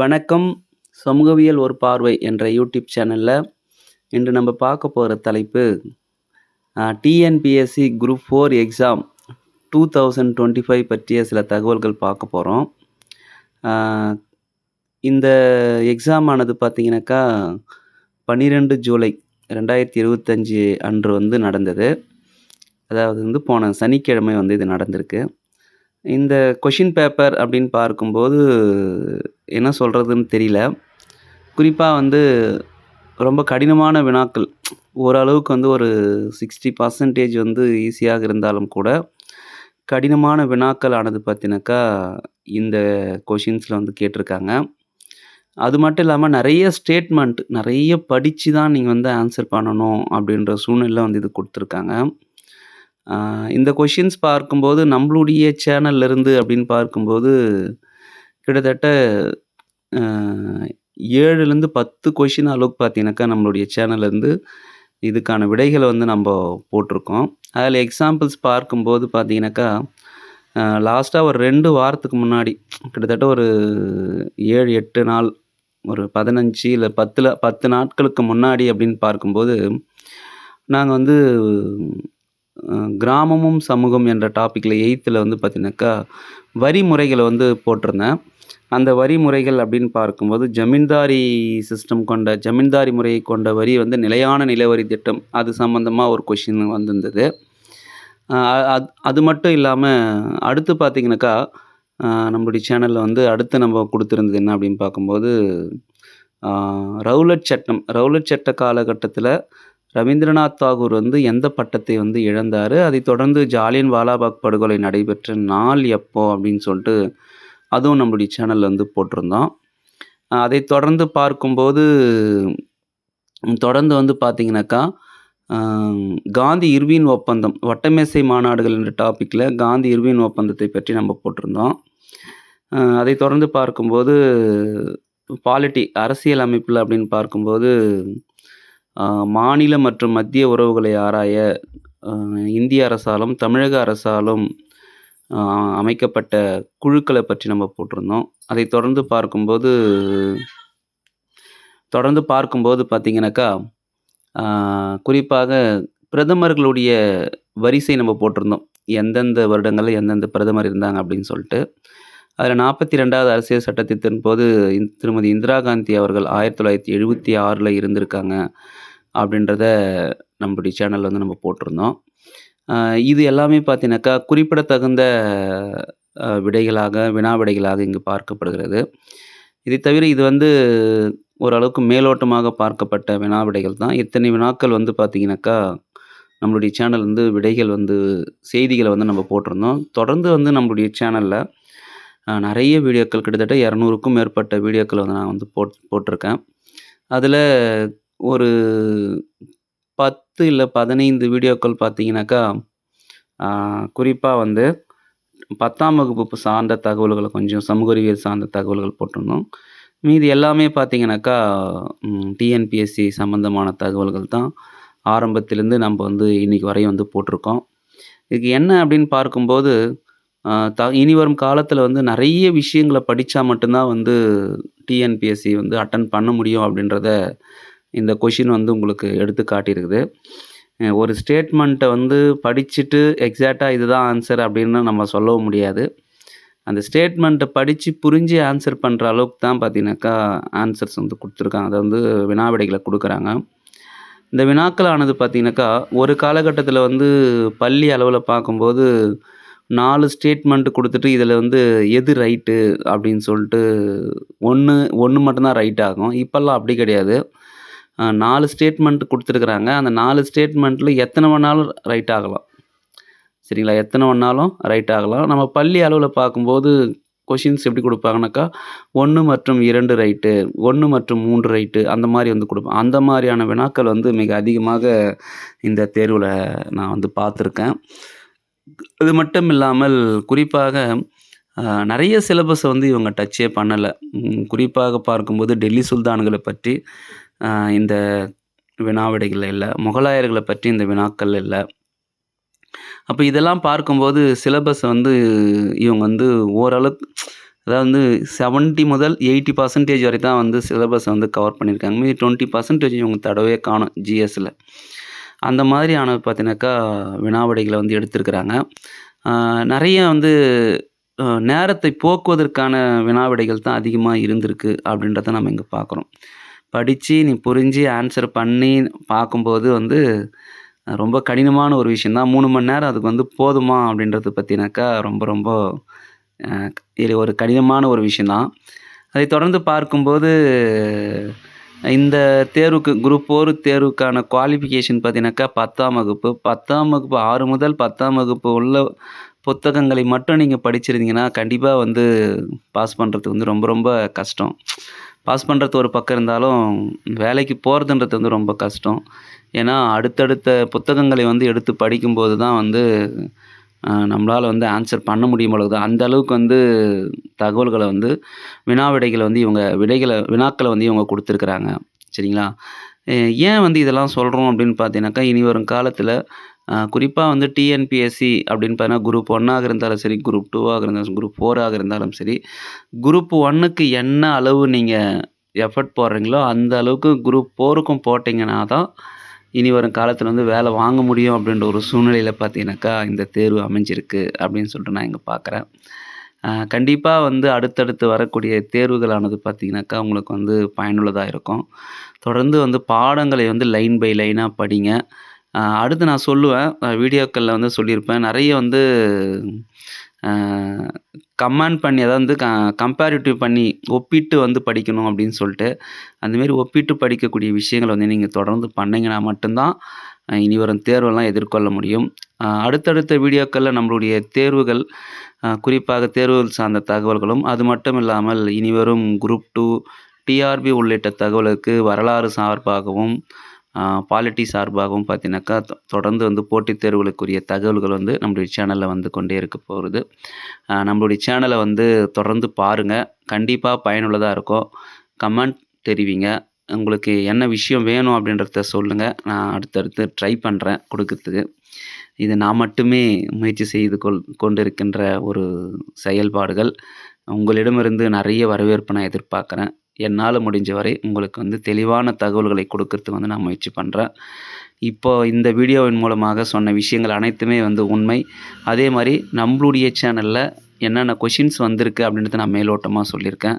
வணக்கம். சமூகவியல் ஒரு பார்வை என்ற யூடியூப் சேனலில் இன்று நம்ம பார்க்க போகிற தலைப்பு TNPSC group four exam two thousand twenty five பற்றிய சில தகவல்கள் பார்க்க போகிறோம் இந்த எக்ஸாம் ஆனது பார்த்தீங்கன்னாக்கா பன்னிரெண்டு ஜூலை ரெண்டாயிரத்தி இருபத்தஞ்சி அன்று வந்து நடந்தது. அதாவது வந்து போன சனிக்கிழமை வந்து இது நடந்திருக்கு. இந்த கொஷின் பேப்பர் அப்படின்னு பார்க்கும்போது என்ன சொல்கிறதுன்னு தெரியல. குறிப்பாக வந்து ரொம்ப கடினமான வினாக்கள். ஓரளவுக்கு வந்து ஒரு சிக்ஸ்டி பர்சன்டேஜ் வந்து ஈஸியாக இருந்தாலும் கூட கடினமான வினாக்கள் ஆனது பார்த்தினாக்கா இந்த கொஷின்ஸில் வந்து கேட்டிருக்காங்க. அது மட்டும் இல்லாமல் நிறைய ஸ்டேட்மெண்ட் நிறைய படித்து தான் நீங்கள் வந்து ஆன்சர் பண்ணணும் அப்படின்ற சூழ்நிலை வந்து இது கொடுத்துருக்காங்க. இந்த கொஷின்ஸ் பார்க்கும்போது நம்மளுடைய சேனல்லேருந்து அப்படின்னு பார்க்கும்போது கிட்டத்தட்ட ஏழுலேருந்து பத்து கொஷின் அளவுக்கு பார்த்தீங்கன்னாக்கா நம்மளுடைய சேனல்லேருந்து இதுக்கான விடைகளை வந்து நம்ம போட்டிருக்கோம். அதில் எக்ஸாம்பிள்ஸ் பார்க்கும்போது பார்த்தீங்கன்னாக்கா லாஸ்ட்டாக ஒரு ரெண்டு வாரத்துக்கு முன்னாடி கிட்டத்தட்ட ஒரு ஏழு எட்டு நாள் ஒரு பதினஞ்சு இல்லை பத்தில் பத்து நாட்களுக்கு முன்னாடி அப்படின்னு பார்க்கும்போது நாங்கள் வந்து கிராமமும் சமூகம் என்ற டாப்பிக்கில் எயித்தில் வந்து பார்த்தீங்கன்னாக்கா வரி முறைகளை வந்து போட்டிருந்தேன். அந்த வரி முறைகள் அப்படின்னு பார்க்கும்போது ஜமீன்தாரி சிஸ்டம் கொண்ட ஜமீன்தாரி முறையை கொண்ட வரி வந்து நிலையான நிலவரி திட்டம். அது சம்மந்தமாக ஒரு கொஷின் வந்திருந்தது. அது அது மட்டும் இல்லாமல் அடுத்து பார்த்திங்கனாக்கா நம்மளுடைய சேனலில் வந்து அடுத்து நம்ம கொடுத்துருந்தது என்ன அப்படின்னு பார்க்கும்போது ரவுலட் சட்டம். ரவுலட் சட்ட காலகட்டத்தில் ரவீந்திரநாத் தாகூர் வந்து எந்த பட்டத்தை வந்து இழந்தார்? அதை தொடர்ந்து ஜாலியன் வாலாபாக் படுகொலை நடைபெற்ற நாள் எப்போ அப்படின்னு சொல்லிட்டு அதுவும் நம்மளுடைய சேனலில் வந்து போட்டிருந்தோம். அதை தொடர்ந்து பார்க்கும்போது தொடர்ந்து வந்து பார்த்திங்கனாக்கா காந்தி இர்வின் ஒப்பந்தம் வட்டமேசை மாநாடுகள் என்ற டாப்பிக்கில் காந்தி இர்வின் ஒப்பந்தத்தை பற்றி நம்ம போட்டிருந்தோம். அதை தொடர்ந்து பார்க்கும்போது பாலிட்டி அரசியல் அமைப்பில் அப்படின்னு பார்க்கும்போது மாநில மற்றும் மத்திய உறவுகளை ஆராய இந்திய அரசாலும் தமிழக அரசாலும் அமைக்கப்பட்ட குழுக்களை பற்றி நம்ம போட்டிருந்தோம். அதை தொடர்ந்து பார்க்கும்போது தொடர்ந்து பார்க்கும்போது பார்த்திங்கனாக்கா குறிப்பாக பிரதமர்களுடைய வரிசை நம்ம போட்டிருந்தோம். எந்தெந்த வருடங்களில் எந்தெந்த பிரதமர் இருந்தாங்க அப்படின்னு சொல்லிட்டு. அதில் நாற்பத்தி ரெண்டாவது அரசியல் சட்டத்தின் போது திருமதி இந்திரா காந்தி அவர்கள் ஆயிரத்தி தொள்ளாயிரத்தி எழுபத்தி ஆறில் இருந்திருக்காங்க அப்படின்றத நம்மளுடைய சேனலில் வந்து நம்ம போட்டிருந்தோம். இது எல்லாமே பார்த்தீங்கன்னாக்கா குறிப்பிடத்தகுந்த விடைகளாக வினா விடைகளாக இங்கு பார்க்கப்படுகிறது. இதை தவிர இது வந்து ஓரளவுக்கு மேலோட்டமாக பார்க்கப்பட்ட வினா விடைகள் தான். இத்தனை வினாக்கள் வந்து பார்த்திங்கனாக்கா நம்மளுடைய சேனல் வந்து விடைகள் வந்து செய்திகளை வந்து நம்ம போட்டிருந்தோம். தொடர்ந்து வந்து நம்மளுடைய சேனலில் நிறைய வீடியோக்கள் கிட்டத்தட்ட இரநூறுக்கும் மேற்பட்ட வீடியோக்கள் வந்து நான் வந்து போட் போட்டிருக்கேன். அதில் ஒரு பத்து இல்லை பதினைந்து வீடியோக்கள் பார்த்தீங்கன்னாக்கா குறிப்பாக வந்து பத்தாம் வகுப்பு சார்ந்த தகவல்களை கொஞ்சம் சமூக அறிவியல் சார்ந்த தகவல்கள் போட்டிருந்தோம். மீதி எல்லாமே பார்த்தீங்கன்னாக்கா டிஎன்பிஎஸ்சி சம்மந்தமான தகவல்கள் தான் ஆரம்பத்திலேருந்து நம்ம வந்து இன்றைக்கி வரையும் வந்து போட்டிருக்கோம். இதுக்கு என்ன அப்படின்னு பார்க்கும்போது த இனி வரும் காலத்தில் வந்து நிறைய விஷயங்களை படித்தா மட்டும்தான் வந்து டிஎன்பிஎஸ்சி வந்து அட்டன் பண்ண முடியும் அப்படின்றத இந்த கொஷின் வந்து உங்களுக்கு எடுத்து காட்டியிருக்குது. ஒரு ஸ்டேட்மெண்ட்டை வந்து படிச்சுட்டு எக்ஸாக்டாக இதுதான் ஆன்சர் அப்படின்னு நம்ம சொல்லவும் முடியாது. அந்த ஸ்டேட்மெண்ட்டை படித்து புரிஞ்சு ஆன்சர் பண்ணுற அளவுக்கு தான் பார்த்தீங்கன்னாக்கா ஆன்சர்ஸ் வந்து கொடுத்துருக்காங்க. அதை வந்து வினாவிடைகளை கொடுக்குறாங்க. இந்த வினாக்களானது பார்த்திங்கனாக்கா ஒரு காலகட்டத்தில் வந்து பள்ளி அளவில் பார்க்கும்போது நாலு ஸ்டேட்மெண்ட் கொடுத்துட்டு இதில் வந்து எது ரைட்டு அப்படின்னு சொல்லிட்டு ஒன்று ஒன்று மட்டும்தான் ரைட் ஆகும். இப்போல்லாம் அப்படி கிடையாது. நாலு ஸ்டேட்மெண்ட் கொடுத்துருக்குறாங்க. அந்த நாலு ஸ்டேட்மெண்ட்டில் எத்தனை வேணாலும் ரைட் ஆகலாம். சரிங்களா? எத்தனை வேணாலும் ரைட் ஆகலாம். நம்ம பள்ளி அளவில் பார்க்கும்போது கொஷின்ஸ் எப்படி கொடுப்பாங்கனாக்கா ஒன்று மற்றும் இரண்டு ரைட்டு ஒன்று மற்றும் மூன்று ரைட்டு அந்த மாதிரி வந்து கொடுப்பேன். அந்த மாதிரியான வினாக்கள் வந்து மிக அதிகமாக இந்த தேர்வில் நான் வந்து பார்த்துருக்கேன். அது மட்டும் இல்லாமல் குறிப்பாக நிறைய சிலபஸை வந்து இவங்க டச்சே பண்ணலை. குறிப்பாக பார்க்கும்போது டெல்லி சுல்தான்களை பற்றி இந்த வினாவிடைகள் இல்லை முகலாயர்களை பற்றி இந்த வினாக்கள் இல்லை அப்போ இதெல்லாம் பார்க்கும்போது சிலபஸ் வந்து இவங்க வந்து ஓரளவுக்கு அதாவது வந்து 70 முதல் 80% வரை தான் வந்து சிலபஸ் வந்து கவர் பண்ணியிருக்காங்க. மீதி 20% இவங்க தடவே காணும் ஜிஎஸ்ல. அந்த மாதிரியான பார்த்தீங்கன்னாக்கா, வினாவிடைகளை வந்து எடுத்திருக்கிறாங்க. நிறைய வந்து நேரத்தை போக்குவதற்கான வினாவிடைகள் தான் அதிகமாக இருந்திருக்கு அப்படின்றத நம்ம இங்கே பார்க்குறோம். படித்து நீ புரிஞ்சு ஆன்சர் பண்ணி பார்க்கும்போது வந்து ரொம்ப கடினமான ஒரு விஷயம் தான். 3 மணி நேரம் அதுக்கு வந்து போதுமா அப்படின்றது பற்றினாக்கா ரொம்ப ரொம்ப இது ஒரு கடினமான ஒரு விஷயந்தான் அதை தொடர்ந்து பார்க்கும்போது இந்த தேர்வுக்கு குரூப் ஓர் தேர்வுக்கான குவாலிஃபிகேஷன் பார்த்தீங்கன்னாக்கா 10ஆம் வகுப்பு. 10ஆம் வகுப்பு ஆறு முதல் 10ஆம் வகுப்பு உள்ள புத்தகங்களை மட்டும் நீங்கள் படிச்சிருந்தீங்கன்னா, கண்டிப்பாக வந்து பாஸ் பண்ணுறதுக்கு வந்து ரொம்ப ரொம்ப கஷ்டம். பாஸ் பண்ணுறது ஒரு பக்கம் இருந்தாலும், வேலைக்கு போகிறதுன்றது வந்து ரொம்ப கஷ்டம். ஏன்னா, அடுத்தடுத்த புத்தகங்களை வந்து எடுத்து படிக்கும்போது தான் வந்து நம்மளால் வந்து ஆன்சர் பண்ண முடியும் போல அந்த அளவுக்கு வந்து தகவல்களை வந்து வினா விடைகளை வந்து இவங்க விடைகளை வினாக்களை வந்து இவங்க கொடுத்துருக்குறாங்க சரிங்களா? ஏன் வந்து இதெல்லாம் சொல்கிறோம் அப்படின்னு பார்த்தீங்கன்னாக்கா, இனி வரும் காலத்தில் அ குறிப்பா வந்து டிஎன்பிஎஸ்சி அப்படின்னு பார்த்தீங்கன்னா, குரூப் ஒன்னாக இருந்தாலும் சரி, குரூப் 2ஆக இருந்தாலும் குரூப் 4ஆக இருந்தாலும் சரி, குரூப் 1க்கு என்ன அளவு நீங்க எஃபோர்ட் போடுறீங்களோ, அந்த அளவுக்கு குரூப் 4க்கும் போட்டீங்கன்னா தான், இனி வரும் காலத்தில் வந்து வேலை வாங்க முடியும் அப்படின்ற ஒரு சூழ்நிலையில பார்த்தீங்கன்னாக்கா, இந்த தேர்வு அமைஞ்சிருக்கு அப்படின்னு சொல்லிட்டு நான் இங்க பார்க்குறேன். அ கண்டிப்பா வந்து அடுத்தடுத்து வரக்கூடிய தேர்வுகளானது பார்த்தீங்கன்னாக்கா, உங்களுக்கு வந்து பயனுள்ளதா இருக்கும். தொடர்ந்து வந்து பாடங்களை வந்து லைன் பை லைனா படிங்க. அடுத்து நான் சொல்லுவேன். வீடியோக்களில் வந்து சொல்லியிருப்பேன். நிறைய வந்து அ பண்ணி அதாவது வந்து க கம்பேரிட்டிவ் பண்ணி ஒப்பிட்டு வந்து படிக்கணும் அப்படின்னு சொல்லிட்டு, அந்தமாரி ஒப்பிட்டு படிக்கக்கூடிய விஷயங்களை வந்து நீங்கள் தொடர்ந்து பண்ணிங்கன்னா மட்டும்தான் இனி வரும் தேர்வெல்லாம் எதிர்கொள்ள முடியும். அடுத்தடுத்த வீடியோக்களில் நம்மளுடைய தேர்வுகள், குறிப்பாக தேர்வுகள் சார்ந்த தகவல்களும், அது மட்டும் இல்லாமல் இனி வரும் குரூப் டூ டிஆர்பி உள்ளிட்ட தகவலுக்கு வரலாறு சார்பாகவும், பாலிட்டி சார்பாகவும் பார்த்தீங்கன்னாக்கா, தொடர்ந்து வந்து போட்டித் தேர்வுகளுக்குரிய தகவல்கள் வந்து நம்மளுடைய சேனலில் வந்து கொண்டே இருக்க போகுது. நம்மளுடைய சேனலை வந்து தொடர்ந்து பாருங்க. கண்டிப்பாக பயனுள்ளதாக இருக்கும். கமெண்ட் தெரிவிங்க. உங்களுக்கு என்ன விஷயம் வேணும் அப்படின்றத சொல்லுங்கள் நான் அடுத்தடுத்து ட்ரை பண்ணுறேன் கொடுக்கறதுக்கு இது நான் மட்டுமே முயற்சி செய்து கொள் கொண்டிருக்கின்ற ஒரு செயல்பாடுகள். உங்களிடமிருந்து நிறைய வரவேற்பு நான் எதிர்பார்க்குறேன் என்னால் முடிஞ்ச வரை உங்களுக்கு வந்து தெளிவான தகவல்களை குடுக்கறதுக்கு வந்து நான் முயற்சி பண்ணுறேன் இப்போ இந்த வீடியோவின் மூலமாக சொன்ன விஷயங்கள் அனைத்துமே வந்து உண்மை. அதே மாதிரி நம்மளுடைய சேனலில் என்னென்ன கொஷின்ஸ் வந்திருக்கு அப்படின்றத நான் மேலோட்டமாக சொல்லியிருக்கேன்.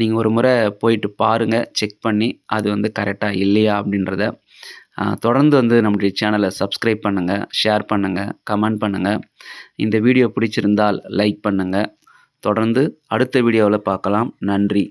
நீங்கள் ஒரு முறை போயிட்டு பாருங்கள் செக் பண்ணி அது வந்து கரெக்டாக இல்லையா அப்படின்றத. தொடர்ந்து வந்து நம்முடைய சேனலை சப்ஸ்கிரைப் பண்ணுங்கள் ஷேர் பண்ணுங்கள் கமெண்ட் பண்ணுங்கள் இந்த வீடியோ பிடிச்சிருந்தால் லைக் பண்ணுங்கள் தொடர்ந்து அடுத்த வீடியோவில் பார்க்கலாம். நன்றி.